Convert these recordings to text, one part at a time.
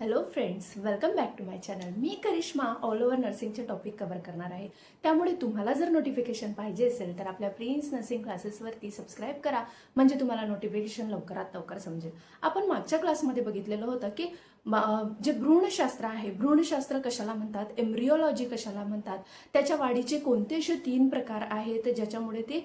Hello friends welcome back to my channel me Karishma all over नर्सिंगचे topic cover करणार आहे. त्यामुळे तुम्हाला जर नोटिफिकेशन पाहिजे असेल तर आपल्या प्रिन्स नर्सिंग क्लासेसवरती सबस्क्राईब करा. म्हणजे तुम्हाला नोटिफिकेशन लवकरात लवकर समजेल. आपण मागच्या क्लासमध्ये बघितलेलं होतं की जे भ्रूणशास्त्र आहे भ्रूणशास्त्र कशाला म्हणतात? एम्ब्रिओलॉजी कशाला म्हणतात? त्याच्या वाढीचे कोणते असे तीन प्रकार आहेत ज्याच्यामुळे ते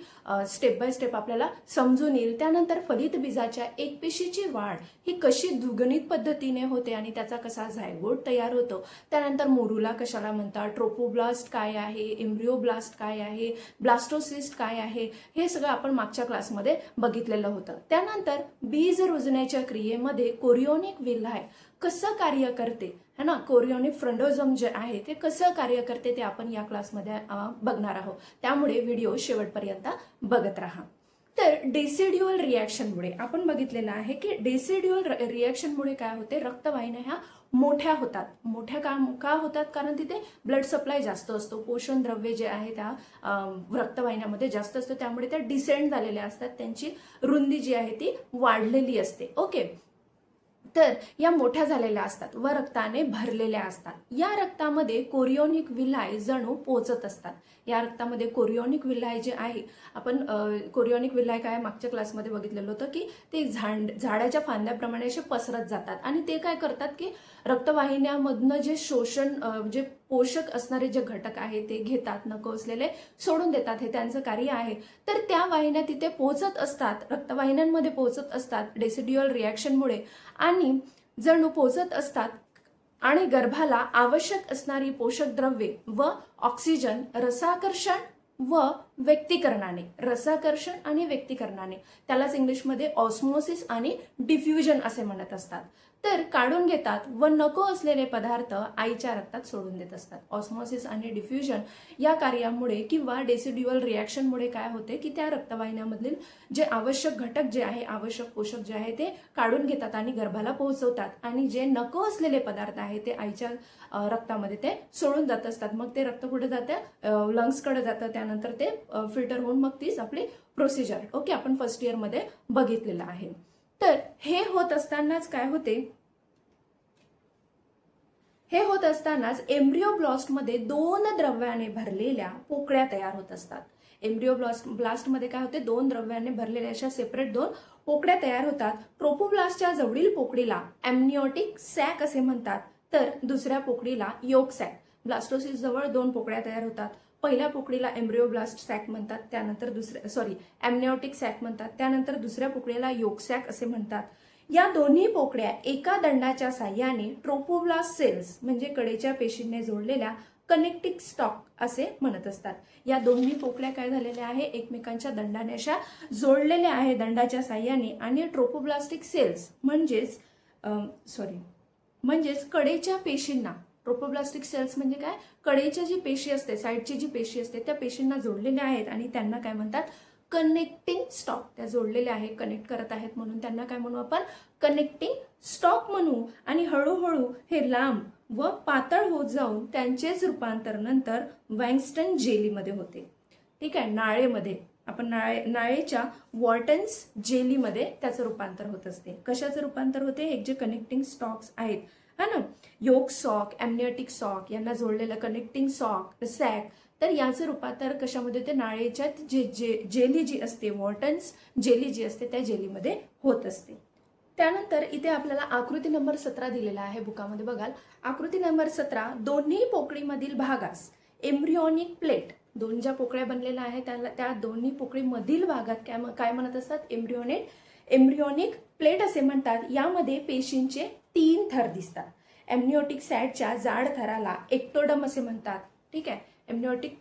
स्टेप बाय स्टेप आपल्याला समजून येईल? त्यानंतर फलित बीजाच्या एक पेशीची वाढ ही कशी दुगणित पद्धतीने होते आणि त्याचा कसा झायगोट तयार होतो? त्यानंतर मोरुला कशाला म्हणतात? ट्रोपोब्लास्ट काय आहे? एम्ब्रिओब्लास्ट काय आहे? ब्लास्टोसिस्ट काय आहे? हे सगळं आपण मागच्या क्लासमध्ये बघितलेलं होतं. त्यानंतर बीज रुजण्याच्या क्रियेमध्ये कोरिओनिक विल्हाय. कसं कार्य करते है ना? कोरिओनिक फ्रंडोझम जे आहे ते कसं कार्य करते ते आपण या क्लासमध्ये बघणार आहोत. त्यामुळे व्हिडिओ शेवटपर्यंत बघत राहा. तर डेसिड्युअल रिॲक्शनमुळे आपण बघितलेलं आहे की डेसिड्युअल रिॲक्शनमुळे काय होते? रक्तवाहिन्या ह्या मोठ्या होतात. मोठ्या का का होतात? कारण तिथे ब्लड सप्लाय जास्त असतो. पोषण द्रव्य जे आहे त्या रक्तवाहिन्यामध्ये जास्त असतो. त्यामुळे त्या डिसेंड झालेल्या असतात. त्यांची रुंदी जी आहे ती वाढलेली असते. ओके? तर या मोठ्या झालेल्या असतात व रक्ताने भरलेल्या असतात. या रक्तामध्ये कोरिओनिक विलाय जणू पोचत असतात. या रक्तामध्ये कोरिओनिक विलाय जे आहे आपण कोरिओनिक विलाय काय मागच्या क्लासमध्ये बघितलेलं होतं की ते झाड झाडाच्या फांद्याप्रमाणे असे पसरत जातात. आणि ते काय करतात की रक्तवाहिन्यामधनं जे शोषण जे पोषक असणारे जे घटक आहे ते घेतात नको असलेले सोडून देतात हे त्यांचं कार्य आहे. तर त्या वाहिन्या तिथे पोहोचत असतात रक्तवाहिन्यांमध्ये पोहोचत असतात डेसिड्युअल रिॲक्शनमुळे आणि जणू पोहोचत असतात आणि गर्भाला आवश्यक असणारी पोषक द्रव्ये व ऑक्सिजन रसाकर्षण व व्यक्तीकरणाने रसाकर्षण आणि व्यक्तीकरणाने त्यालाच इंग्लिशमध्ये ऑस्मोसिस आणि डिफ्युजन असे म्हणत असतात. तर काढून घेतात व नको असलेले पदार्थ आईच्या रक्तात सोडून देत असतात. ऑस्मोसिस आणि डिफ्युजन या कार्यामुळे किंवा डेसिड्युअल रिॲक्शनमुळे काय होते की त्या रक्तवाहिन्यामधील जे आवश्यक घटक जे आहे आवश्यक पोषक जे आहे ते काढून घेतात आणि गर्भाला पोहोचवतात. आणि जे नको असलेले पदार्थ आहे ते आईच्या रक्तामध्ये ते सोडून जात असतात. मग ते रक्त कुठे जातं? लंग्सकडे जातं. त्यानंतर ते फिल्टर होऊन मग तीच आपली प्रोसिजर ओके आपण फर्स्ट इयरमध्ये बघितलेलं आहे. तर हे होत असतानाच काय होते? हे होत असतानाच एम्ब्रिओ ब्लास्टमध्ये दोन द्रव्याने भरलेल्या पोकळ्या तयार होत असतात. एम्ब्रिओब्लॉस्ट ब्लास्टमध्ये काय होते? दोन द्रव्याने भरलेल्या अशा सेपरेट दोन पोकळ्या तयार होतात. ट्रोपोब्लास्टच्या जवळील पोकळीला एमनिओटिक सॅक असे म्हणतात. तर दुसऱ्या पोकळीला योग सॅक ब्लास्टोसिस जवळ दोन पोकळ्या तयार होतात. पहिल्या पोकळीला एम्ब्रिओब्लास्ट सॅक म्हणतात त्यानंतर दुसऱ्या सॉरी एमनिओटिक सॅक म्हणतात त्यानंतर दुसऱ्या पोकळीला योगसॅक असे म्हणतात. या दोन्ही पोकळ्या एका दंडाच्या साह्याने ट्रोपोब्लास्ट सेल्स म्हणजे कडेच्या पेशींनी जोडलेल्या कनेक्टिक स्टॉक असे म्हणत असतात. या दोन्ही पोकळ्या काय झालेल्या आहे? एकमेकांच्या दंडाने अशा जोडलेल्या आहे दंडाच्या साह्याने आणि ट्रोपोब्लास्टिक सेल्स म्हणजेच सॉरी म्हणजेच कडेच्या पेशींना ट्रोपोब्लास्टिक सेल्स म्हणजे काय? कडेच्या जी पेशी असते साईडची जी पेशी असते त्या पेशींना जोडलेल्या आहेत आणि त्यांना काय म्हणतात? कनेक्टिंग स्टॉक त्या जोडलेल्या आहेत कनेक्ट करत आहेत म्हणून त्यांना काय म्हणू आपण? कनेक्टिंग स्टॉक म्हणू. आणि हळूहळू हे लांब व पातळ होत जाऊन त्यांचेच रूपांतर नंतर वँगस्टन जेलीमध्ये होते. ठीक आहे? नाळेमध्ये. आपण नाळे नाळेच्या वॉर्टन्स जेलीमध्ये त्याचं रूपांतर होत असते. कशाचं रूपांतर होते? एक जे कनेक्टिंग स्टॉक्स आहेत. है ना? योग सॉक एमनियोटिक सॉक यांना जोडलेलं कनेक्टिंग सॉक सॅक तर याचं रूपांतर कशामध्ये होते? नाळेच्यात जे जे जेली जी असते वॉर्टन्स जेली जी असते त्या जेलीमध्ये होत असते. त्यानंतर इथे आपल्याला आकृती नंबर सतरा दिलेला आहे बुकामध्ये बघाल. आकृती नंबर सतरा दोन्ही पोकळीमधील भागास एम्ब्रिओनिक प्लेट दोन ज्या पोकळ्या बनलेल्या आहेत त्याला त्या दोन्ही पोकळीमधील भागात काय काय म्हणत असतात? एम्ब्रिओनेट एम्ब्रिओनिक प्लेट असे म्हणतात यामध्ये पेशींचे तीन थर दिसतात. एम्निओटिक सॅटच्या जाड थराला एक्टोडम असे म्हणतात. ठीक आहे? एम्निओटिक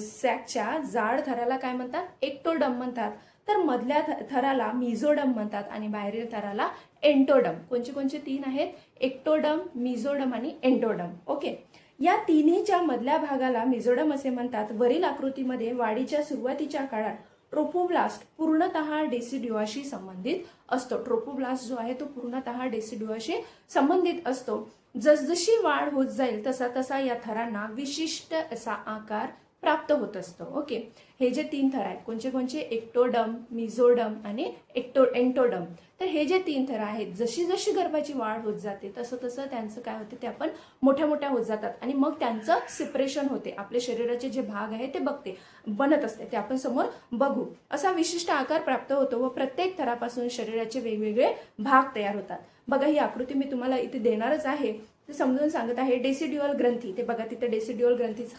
सॅकच्या जाड थराला काय म्हणतात? एक्टोडम म्हणतात. तर मधल्या थ- थराला मिझोडम म्हणतात आणि बाहेरील थराला एन्टोडम कोणचे कोणचे तीन आहेत? एक्टोडम मिझोडम आणि एन्टोडम ओके? या तिन्हीच्या मधल्या भागाला मिझोडम असे म्हणतात. वरील आकृतीमध्ये वाढीच्या सुरुवातीच्या काळात ट्रोपोब्लास्ट पूर्णतः डेसिड्युआशी संबंधित असतो. ट्रोपोब्लास्ट जो आहे तो पूर्णतः डेसिड्युआशी संबंधित असतो. जसजशी वाढ होत जाईल तसा तसा या थरांना विशिष्ट असा आकार प्राप्त होत असतो. ओके? हे जे तीन थर आहेत कोणचे कोणचे? एक्टोडम मिझोडम आणि एक्टो एन्टोडम तर हे जे तीन थर आहेत जशी जशी गर्भाची वाढ होत जाते तसं तसं त्यांचं काय होते ते आपण मोठ्या मोठ्या होत जातात. आणि मग त्यांचं सेपरेशन होते. आपल्या शरीराचे जे भाग आहे ते बघते बनत असते. ते आपण समोर बघू. असा विशिष्ट आकार प्राप्त होतो व प्रत्येक थरापासून शरीराचे वेगवेगळे भाग तयार होतात. बघा ही आकृती मी तुम्हाला इथे देणारच आहे. ते समजून सांगत आहे डेसिड्युअल ग्रंथी. ते बघा तिथे डेसिड्युअल ग्रंथीचा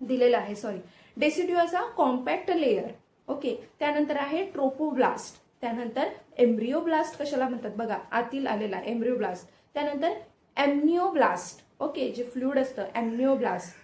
दिलेला आहे सॉरी डेसिड्युअचा कॉम्पॅक्ट लेयर ओके त्यानंतर आहे ट्रोपोब्लास्ट त्यानंतर एम्ब्रिओब्लास्ट कशाला म्हणतात बघा? आतील आलेला एम्ब्रिओब्लास्ट त्यानंतर एम्निओब्लास्ट ओके जे फ्लुइड असतं एम्निओब्लास्ट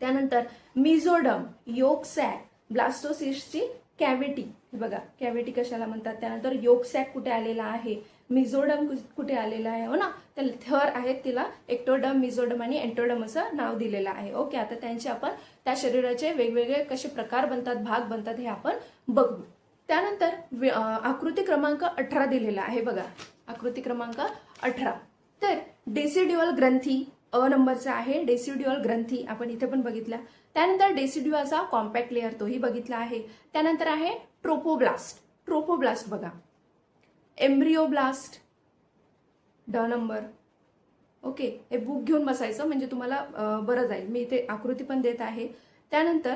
त्यानंतर मिझोडम योक सॅक ब्लास्टोसिसची कॅव्हिटी बघा कॅव्हिटी कशाला म्हणतात? त्यानंतर योक सॅक कुठे आलेला आहे? मिझोडम कु- कुठे आलेला आहे हो ना? तर थर आहेत तिला एक्टोडम मिझोडम आणि एन्टोडम असं नाव दिलेलं आहे. ओके आता त्यांचे आपण त्या शरीराचे वेगवेगळे कसे प्रकार बनतात भाग बनतात हे आपण बघू. त्यानंतर आकृती क्रमांक अठरा दिलेला आहे बघा. आकृती क्रमांक अठरा. तर डेसिड्युअल ग्रंथी अ नंबरचा आहे. डेसिड्युअल ग्रंथी आपण इथे पण बघितला. त्यानंतर डेसिड्युअचा कॉम्पॅक्ट लेअर तोही बघितला आहे. त्यानंतर आहे ट्रोपोब्लास्ट. ट्रोपोब्लास्ट बघा. एम्ब्रिओब्लास्ट ड नंबर. ओके हे बुक घेऊन बसायचं म्हणजे तुम्हाला बरं जाईल. मी इथे आकृती पण देत आहे. त्यानंतर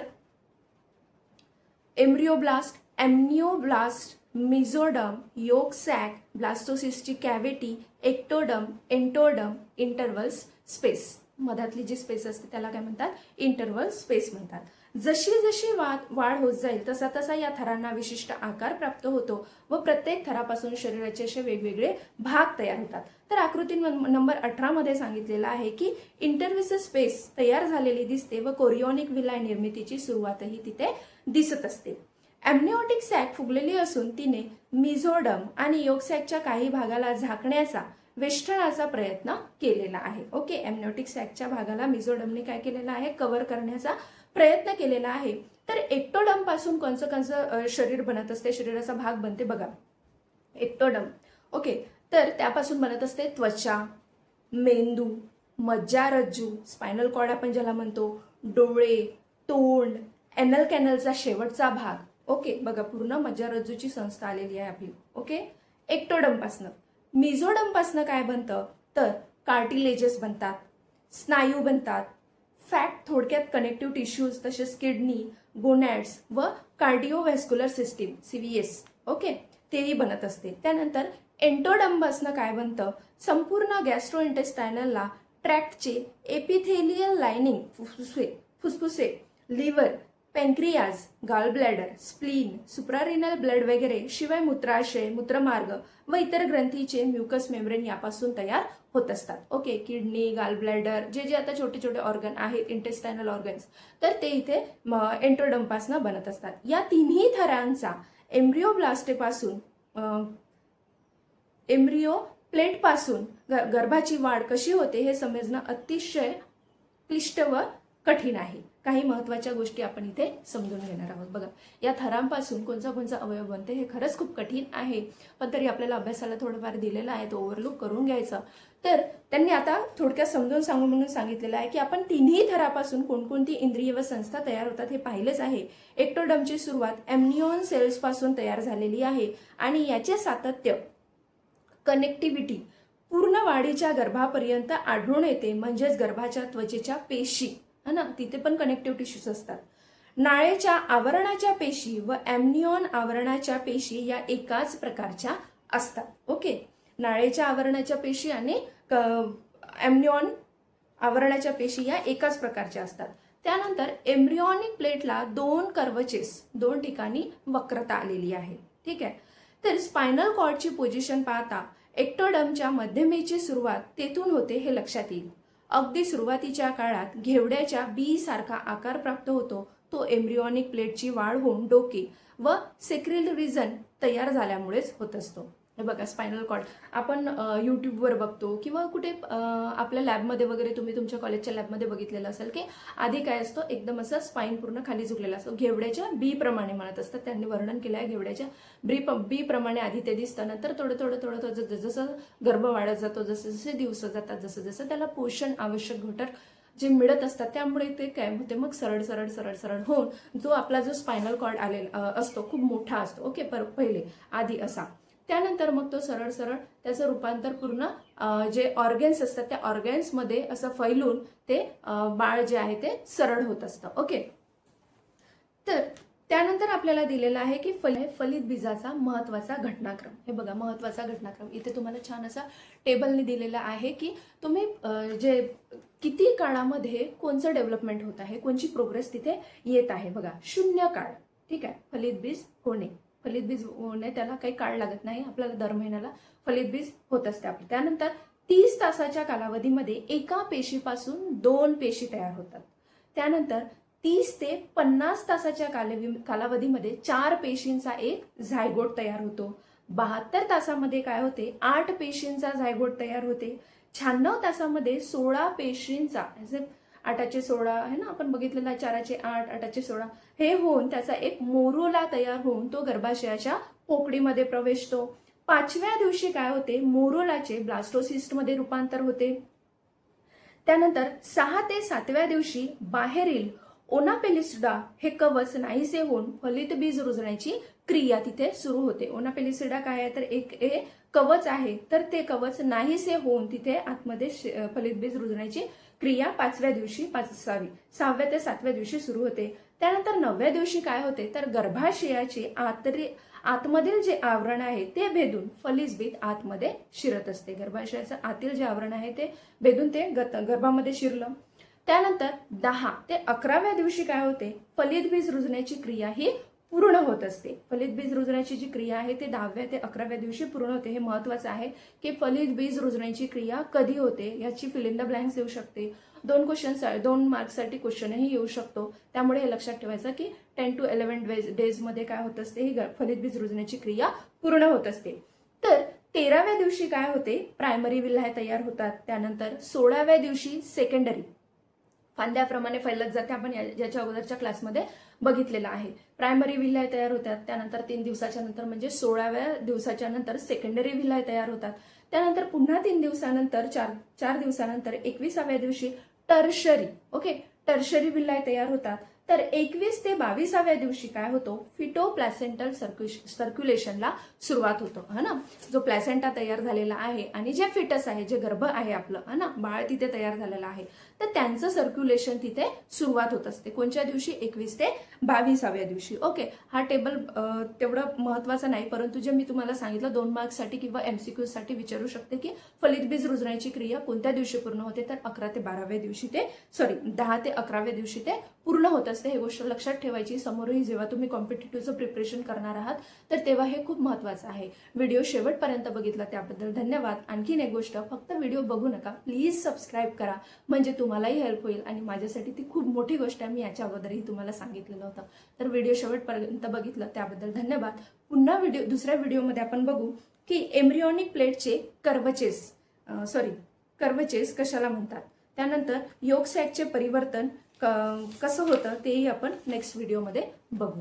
embryoblast amnioblast mesoderm yolk sac ब्लास्टोसिसची cavity ectoderm endoderm intervals space मधातली जी स्पेस असते त्याला काय म्हणतात? इंटरवल स्पेस म्हणतात. जशी जशी वाद वाढ होत जाईल तसा तसा या थरांना विशिष्ट आकार प्राप्त होतो व प्रत्येक थरापासून शरीराचे असे वेगवेगळे भाग तयार होतात. तर आकृती नंबर अठरामध्ये सांगितलेलं आहे की इंटरव्हिस स्पेस तयार झालेली दिसते व कोरिओनिक विलाय निर्मितीची सुरुवातही तिथे दिसत असते. ॲम्निओटिक सॅक फुगलेली असून तिने मिझोडम आणि योगसॅकच्या काही भागाला झाकण्याचा वेष्टनाचा प्रयत्न केलेला आहे. ओके ॲम्निओटिक सॅकच्या भागाला मिझोडमने काय केलेला आहे? कव्हर करण्याचा प्रयत्न केलेला आहे. तर एक्टोडमपासून कोणचं कोणचं शरीर बनत असते? शरीराचा भाग बनते बघा. एक्टोडम ओके तर त्यापासून बनत असते त्वचा मेंदू मज्जारज्जू स्पायनल कॉर्ड आपण ज्याला म्हणतो डोळे तोंड एनल कॅनलचा शेवटचा भाग. ओके बघा पूर्ण मज्जारज्जूची संस्था आलेली आहे आपली. ओके एक्टोडमपासनं मिझोडमपासनं काय बनतं? तर कार्टिलेजेस बनतात. स्नायू बनतात. फॅट थोडक्यात कनेक्टिव्ह टिश्यूज तसेच किडनी गोनॅड्स व cardiovascular system C V S okay तेही बनत असते. त्यानंतर एन्टोडंबासनं काय बनतं? संपूर्ण गॅस्ट्रो इंटेस्टायनलला ट्रॅक्टचे एपिथेलियल लाइनिंग फुफ्फुसे फुफ्फुसे liver pancreas gallbladder spleen suprarenal blood वगैरे शिवाय मूत्राशय मूत्रमार्ग व इतर ग्रंथीचे म्युकस मेम्ब्रेन यापासून तयार होत असतात. ओके किडनी गालब्लॅडर जे जे आता छोटे छोटे ऑर्गन आहेत इंटेस्टायनल ऑर्गन्स तर ते इथे एन्ट्रोडम्पासनं बनत असतात. या तिन्ही थरांचा एम्ब्रिओब्लास्टेपासून एम्ब्रिओ प्लेटपासून ग गर्भाची वाढ कशी होते हे समजणं अतिशय क्लिष्ट व कठीण आहे. काही महत्त्वाच्या गोष्टी आपण इथे समजून घेणार आहोत. बघा या थरांपासून कोणचा कोणचा अवयव बनते हे खरंच खूप कठीण आहे. पण तरी आपल्याला अभ्यासाला थोडंफार दिलेलं आहे तो ओव्हरलुक करून घ्यायचा. तर त्यांनी आता थोडक्यात समजून सांगू म्हणून सांगितलेलं आहे की आपण तिन्ही थरापासून कोणकोणती इंद्रिय व संस्था तयार होतात हे पाहिलेच आहे. एक्टोडमची सुरुवात एम्निओन सेल्सपासून तयार झालेली आहे आणि याचे सातत्य कनेक्टिव्हिटी पूर्ण वाढीच्या गर्भापर्यंत आढळून येते म्हणजेच गर्भाच्या त्वचेच्या पेशी. है ना? तिथे पण कनेक्टिव्ह टिश्यूज असतात. नाळेच्या आवरणाच्या पेशी व ॲम्निऑन आवरणाच्या पेशी या एकाच प्रकारच्या असतात. ओके नाळेच्या आवरणाच्या पेशी आणि ॲम्निऑन आवरणाच्या पेशी या एकाच प्रकारच्या असतात. त्यानंतर एम्ब्रिओनिक प्लेटला दोन कर्वचेस दोन ठिकाणी वक्रता आलेली आहे. ठीक आहे? तर स्पायनल कॉर्डची पोझिशन पाहता एक्टोडमच्या मध्यमेची सुरुवात तेथून होते हे लक्षात येईल. अगदी सुरुवातीच्या काळात घेवड्याच्या बी सारखा आकार प्राप्त होतो. तो एम्ब्रिओनिक प्लेटची वाढ होऊन डोके व सेक्रिल रिजन तयार झाल्यामुळेच होत असतो. हे बघा स्पायनल कॉर्ड आपण यूट्यूबवर बघतो किंवा कुठे आपल्या लॅबमध्ये वगैरे तुम्ही तुमच्या कॉलेजच्या लॅबमध्ये बघितलेलं असेल की आधी काय असतो एकदम असं स्पाईन पूर्ण खाली झुकलेला असतो. घेवड्याच्या बी प्रमाणे म्हणत असतात. त्यांनी वर्णन केलं आहे घेवड्याच्या बी बी प्रमाणे आधी ते दिसतं नंतर थोडं थोडं थोडं थोडं जसं जसं गर्भ वाढत जातो जसे जसे दिवस जातात जसं जसं त्याला पोषण आवश्यक घटक जे मिळत असतात त्यामुळे ते काय होते मग सरळ सरळ सरळ सरळ होऊन जो आपला जो स्पायनल कॉर्ड आलेला असतो खूप मोठा असतो. ओके पर पहिले आधी असा. त्यानंतर मग तो सरळ सरळ त्याचं रूपांतर पूर्ण जे ऑर्गन्स असतात त्या ऑर्गन्समध्ये असं फैलून ते बाळ जे आहे ते सरळ होत असतं. ओके तर त्यानंतर आपल्याला दिलेलं आहे की फल फलित बीजाचा महत्त्वाचा घटनाक्रम. हे बघा महत्त्वाचा घटनाक्रम. इथे तुम्हाला छान असा टेबलने दिलेला आहे की तुम्ही जे किती काळामध्ये कोणचं डेव्हलपमेंट होत आहे कोणची प्रोग्रेस तिथे येत आहे. बघा शून्य काळ. ठीक आहे? फलित बीज होणे. फलित बीज होणे त्याला काही काळ लागत नाही आपल्याला दर महिन्याला फलित बीज होत असते आपलं. त्यानंतर तीस तासाच्या कालावधीमध्ये एका पेशीपासून दोन पेशी तयार होतात. त्यानंतर तीस ते पन्नास तासाच्या कालावी कालावधीमध्ये चार पेशींचा एक झायगोट तयार होतो. बहात्तर तासामध्ये काय होते? आठ पेशींचा झायगोट तयार होते. शहाण्णव तासामध्ये सोळा पेशींचा आटाचे आठाचे सोळा आहे ना? आपण बघितलेला चाराचे आठ आठाचे सोळा. हे होऊन त्याचा एक मोरोला तयार होऊन तो गर्भाशयाच्या पोकळीमध्ये प्रवेशतो. पाचव्या दिवशी काय होते? मोरोलाचे ब्लास्टोसिस्टमध्ये रूपांतर होते. त्यानंतर सहा ते सातव्या दिवशी बाहेरील ओनापेलिसिडा हे कवच नाहीसे होऊन फलित बीज रुजण्याची क्रिया तिथे सुरू होते. ओनापेलिसिडा काय आहे? तर एक हे कवच आहे. तर ते कवच नाहीसे होऊन तिथे आतमध्ये फलित बीज रुजण्याची क्रिया पाचव्या दिवशी पाचसावी सहाव्या ते सातव्या दिवशी सुरू होते. त्यानंतर नवव्या दिवशी काय होते? तर गर्भाशयाचे आतरी आतमधील जे आवरण आहे ते भेदून फलित आतमध्ये शिरत असते. गर्भाशयाचं आतील जे आवरण आहे ते भेदून ते गत- गर्भामध्ये शिरलं. त्यानंतर दहा ते अकराव्या दिवशी काय होते? फलित बीज रुजण्याची क्रिया ही पूर्ण होत असते. फलित बीज रुजण्याची जी क्रिया आहे ते दहाव्या ते अकराव्या दिवशी पूर्ण होते. हे महत्वाचं आहे की फलित बीज रुजण्याची क्रिया कधी होते याची फिलिंदा ब्लँक्स येऊ शकते. दोन क्वेश्चन दोन मार्क्ससाठी क्वेश्चनही येऊ शकतो. त्यामुळे हे लक्षात ठेवायचं की टेन टू इलेव्हन डेज डेजमध्ये काय होत असते ही फलित बीज रुजण्याची क्रिया पूर्ण होत असते. तर तेराव्या दिवशी काय होते? प्रायमरी विल्हाय तयार होतात. त्यानंतर सोळाव्या दिवशी सेकंडरी फांद्याप्रमाणे फैलत जाते. आपण याच्या अगोदरच्या क्लासमध्ये बघितलेलं आहे. प्रायमरी विलाय तयार होतात त्यानंतर तीन दिवसाच्या नंतर म्हणजे सोळाव्या दिवसाच्या नंतर सेकंडरी विलाय तयार होतात. त्यानंतर पुन्हा तीन दिवसानंतर चार चार दिवसानंतर एकविसाव्या दिवशी टर्शरी ओके टर्शरी विलाय तयार होतात. तर एकवीस ते बावीसाव्या दिवशी काय होतो? फिटो प्लॅसेंटल सर्क्युलेशनला सुरुवात होतो हा ना? जो प्लॅसेंटा तयार झालेला आहे आणि जे फिटस आहे जे गर्भ आहे आपलं हा ना? बाळ तिथे तयार झालेलं आहे. तर त्यांचं सर्क्युलेशन तिथे सुरुवात होत असते. कोणत्या दिवशी? एकवीस ते बावीसाव्या दिवशी. ओके हा टेबल तेवढं महत्त्वाचा नाही परंतु जे मी तुम्हाला सांगितलं दोन मार्क्ससाठी किंवा एमसीक्यू साठी विचारू शकते की फलित बीज रुजण्याची क्रिया कोणत्या दिवशी पूर्ण होते? तर अकरा ते बाराव्या दिवशी ते सॉरी दहा ते अकराव्या दिवशी ते पूर्ण होत असते हे गोष्ट लक्षात ठेवायची. समोरही जेव्हा तुम्ही कॉम्पिटेटिव्हचं प्रिपरेशन करणार आहात तर तेव्हा हे खूप महत्त्वाचं आहे. व्हिडिओ शेवटपर्यंत बघितला त्याबद्दल धन्यवाद. आणखीन एक गोष्ट फक्त व्हिडिओ बघू नका प्लीज सबस्क्राईब करा. म्हणजे तुम्हालाही हेल्प होईल आणि माझ्यासाठी ती खूप मोठी गोष्ट आहे. मी याच्या अगोदरही तुम्हाला सांगितलेलं होतं. तर व्हिडिओ शेवटपर्यंत बघितलं त्याबद्दल धन्यवाद. पुन्हा व्हिडिओ दुसऱ्या व्हिडिओमध्ये आपण बघू की एम्ब्रिओनिक प्लेटचे कर्वचेस सॉरी कर्वचेस कशाला म्हणतात? त्यानंतर योगसॅकचे परिवर्तन क- कसं होतं तेही आपण नेक्स्ट व्हिडिओमध्ये बघू.